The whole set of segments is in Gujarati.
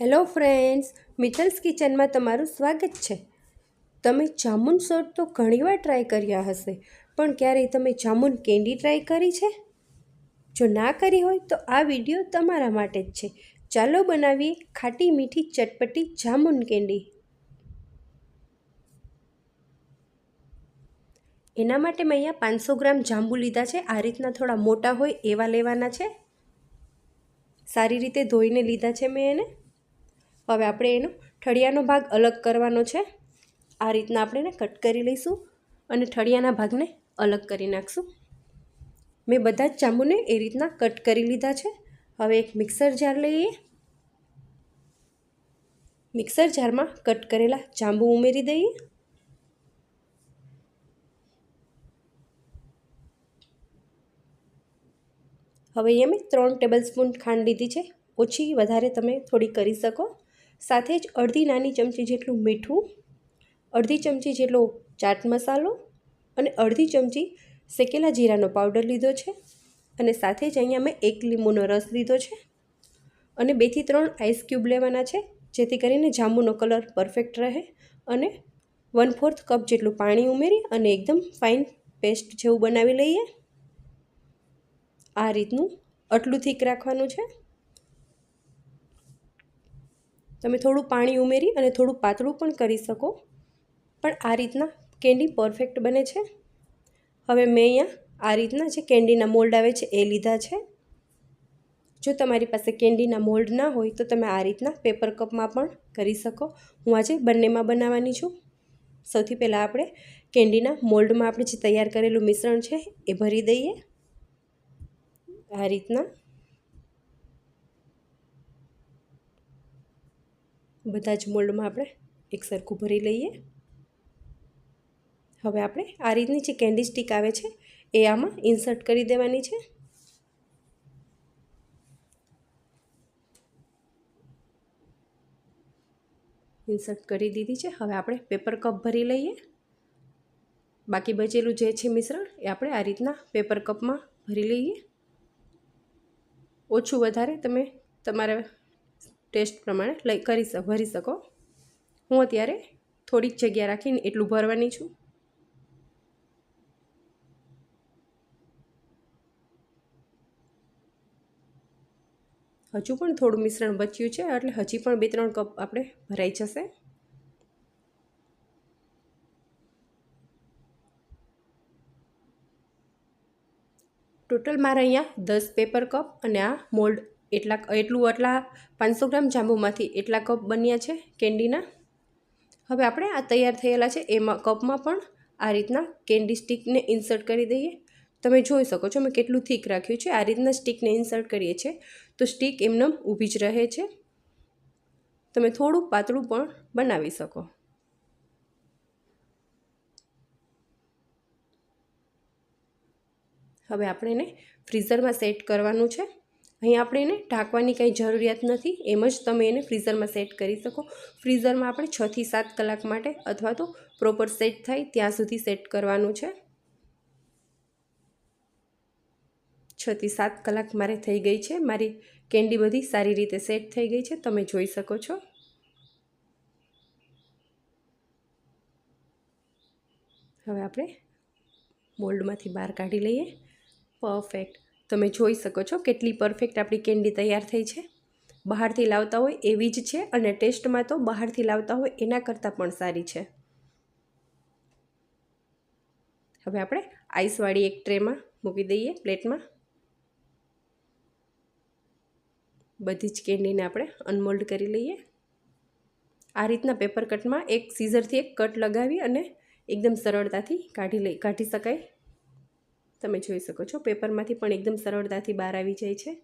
હેલો ફ્રેન્ડ્સ મિથલ્સ કિચનમાં તમારું સ્વાગત છે. તમે જામુન શોટ તો ઘણીવાર ટ્રાય કર્યા હશે, પણ ક્યારેય તમે જામુન કેન્ડી ટ્રાય કરી છે? જો ના કરી હોય તો આ વીડિયો તમારા માટે જ છે. ચાલો બનાવીએ ખાટી મીઠી ચટપટી જામુન કેન્ડી. એના માટે મેં અહીંયા પાંચસો ગ્રામ જાંબુ લીધા છે. આ રીતના થોડા મોટા હોય એવા લેવાના છે. સારી રીતે ધોઈને લીધા છે મેં એને. હવે આપણે એનો ઠળિયાનો ભાગ અલગ કરવાનો છે. આ રીતના આપણે એને કટ કરી લઈશું અને ઠળિયાના ભાગને અલગ કરી નાખશું. મેં બધા જ જાંબુને એ રીતના કટ કરી લીધા છે. હવે એક મિક્સર જાર લઈએ. મિક્સર જારમાં કટ કરેલા જાંબુ ઉમેરી દઈએ. હવે અહીંયા મેં ત્રણ ટેબલ સ્પૂન ખાંડ લીધી છે. ઓછી વધારે તમે થોડી કરી શકો. સાથે જ અડધી નાની ચમચી જેટલું મીઠું, અડધી ચમચી જેટલો ચાટ મસાલો અને અડધી ચમચી શેકેલા જીરાનો પાવડર લીધો છે અને સાથે જ અહીંયા મેં એક લીંબુનો રસ લીધો છે અને બેથી ત્રણ આઈસ ક્યુબ લેવાના છે, જેથી કરીને જાંબુનો કલર પરફેક્ટ રહે અને વન ફોર્થ કપ જેટલું પાણી ઉમેરી અને એકદમ ફાઇન પેસ્ટ જેવું બનાવી લઈએ. આ રીતનું આટલું થીક રાખવાનું છે. તમે થોડું પાણી ઉમેરી અને થોડું પાતળું પણ કરી શકો. પણ આ રીતના કેન્ડી પરફેક્ટ બને છે. હવે મેં અહીંયા આ રીતના જે કેન્ડીના મોલ્ડ આવે છે એ લીધા છે. જો તમારી પાસે કેન્ડીના મોલ્ડ ના હોય તો તમે આ રીતના પેપર કપમાં પણ કરી શકો. હું આજે બંનેમાં બનાવવાની છું. સૌથી પહેલાં આપણે કેન્ડીના મોલ્ડમાં આપણે જે તૈયાર કરેલું મિશ્રણ છે એ ભરી દઈએ. આ રીતના બધા જ મોલ્ડમાં આપણે એક સરખું ભરી લઈએ. હવે આપણે આ રીતની જે કેન્ડી સ્ટીક આવે છે, એ આમાં ઇન્સર્ટ કરી દેવાની છે. ઇન્સર્ટ કરી દીધી છે. હવે આપણે પેપર કપ ભરી લઈએ. બાકી બચેલું જે છે મિશ્રણ, એ આપણે આ રીતના પેપર કપમાં ભરી લઈએ. ઓછું વધારે તમે તમારા ટેસ્ટ પ્રમાણે લઈ કરી ભરી શકો. હું અત્યારે થોડીક જગ્યા રાખીને એટલું ભરવાની છું. હજુ પણ થોડું મિશ્રણ બચ્યું છે, એટલે હજી પણ બે ત્રણ કપ આપણે ભરાઈ જશે. ટોટલ મારે અહીંયા દસ પેપર કપ અને આ મોલ્ડ એટલા એટલું આટલા પાંચસો ગ્રામ જાંબુમાંથી એટલા કપ બન્યા છે કેન્ડીના? હવે આપણે આ તૈયાર થયેલા છે એમાં, કપમાં પણ આ રીતના કેન્ડી સ્ટિકને ઇન્સર્ટ કરી દઈએ. તમે જોઈ શકો છો મેં કેટલું થીક રાખ્યું છે. આ રીતના સ્ટિકને ઇન્સર્ટ કરીએ છીએ તો સ્ટિક એમને ઊભી જ રહે છે. તમે થોડું પાતળું પણ બનાવી શકો. હવે આપણે એને ફ્રીઝરમાં સેટ કરવાનું છે. અહીં આપણે એને ઢાંકવાની કંઈ જરૂરિયાત નથી, એમ જ તમે એને ફ્રીઝરમાં સેટ કરી શકો. ફ્રીઝરમાં આપણે છથી સાત કલાક માટે અથવા તો પ્રોપર સેટ થાય ત્યાં સુધી સેટ કરવાનું છે. છથી સાત કલાક મારે થઈ ગઈ છે. મારી કેન્ડી બધી સારી રીતે સેટ થઈ ગઈ છે. તમે જોઈ શકો છો. હવે આપણે મોલ્ડમાંથી બહાર કાઢી લઈએ. પરફેક્ટ. તમે જોઈ શકો છો કેટલી પરફેક્ટ આપણી કેન્ડી તૈયાર થઈ છે. બહારથી લાવતા હોય એવી જ છે અને ટેસ્ટમાં તો બહારથી લાવતા હોય એના કરતાં પણ સારી છે. હવે આપણે આઈસવાળી એક ટ્રેમાં મૂકી દઈએ પ્લેટમાં. બધી જ કેન્ડીને આપણે અનમોલ્ડ કરી લઈએ. આ રીતના પેપર કટમાં એક સીઝરથી એક કટ લગાવી અને એકદમ સરળતાથી કાઢી લઈ, કાઢી શકાય. તમે જોઈ શકો છો. પેપરમાંથી પણ એકદમ સરળતાથી બહાર આવી જાય છે.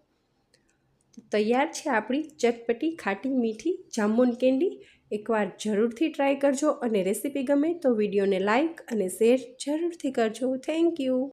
તૈયાર છે આપણી ચટપટી ખાટી મીઠી જામુન કેન્ડી. એકવાર જરૂરથી ટ્રાય કરજો અને રેસીપી ગમે તો વિડીયોને લાઇક અને શેર જરૂરથી કરજો. Thank you.